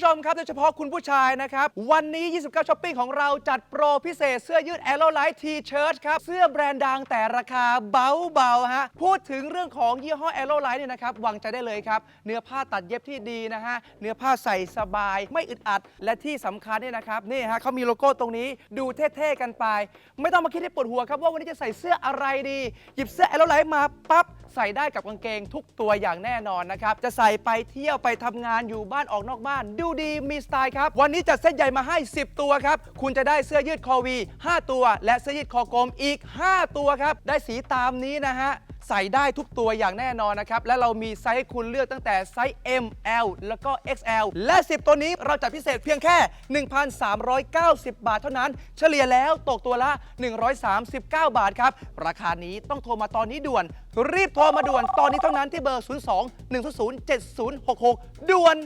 ผู้ชมครับโดยเฉพาะคุณผู้ชายนะครับ วันนี้ 29ช้อปปิ้งของเราจัดโปรพิเศษเสื้อยืด a อ r o Light T-shirt ครับ เสื้อแบรนด์ดังแต่ราคาเบาๆฮะพูดถึงเรื่องของยี่ห้อ a อ r o Light เนี่ยนะครับวางใจได้เลยครับ เนื้อผ้าตัดเย็บที่ดีนะฮะ เนื้อผ้าใส่สบาย ไม่อึดอัด และที่สำคัญเนี่ยนะครับนี่ฮะเขามีโลโก้ตรงนี้ดูเท่ๆกันไป ไม่ต้องมาคิดให้ปวดหัวครับว่าวันนี้จะใส่เสื้ออะไรดี หยิบเสื้อ a อ r o Light มาปั๊บ ใส่ได้กับกางเกงทุกตัวอย่างแน่นอนนะครับ จะใส่ไปเที่ยวไปทำงานอยู่บ้านออกนอกบ้าน ดูดีมีสไตล์ครับ วันนี้จัดเซตใหญ่มาให้ 10 ตัวครับ คุณจะได้เสื้อยืดคอวี 5 ตัว และเสื้อยืดคอกลมอีก 5 ตัวครับ ได้สีตามนี้นะฮะ ใส่ได้ทุกตัวอย่างแน่นอนนะครับ และเรามีไซส์ให้คุณเลือกตั้งแต่ไซส์ M L แล้วก็ XL และ 10 ตัวนี้เราจัดพิเศษเพียงแค่ 1,390 บาทเท่านั้น เฉลี่ยแล้วตกตัวละ 139 บาทครับ ราคานี้ต้องโทรมาตอนนี้ด่วน รีบโทรมาด่วนตอนนี้เท่านั้นที่เบอร์ 02 100 7066 ด่วน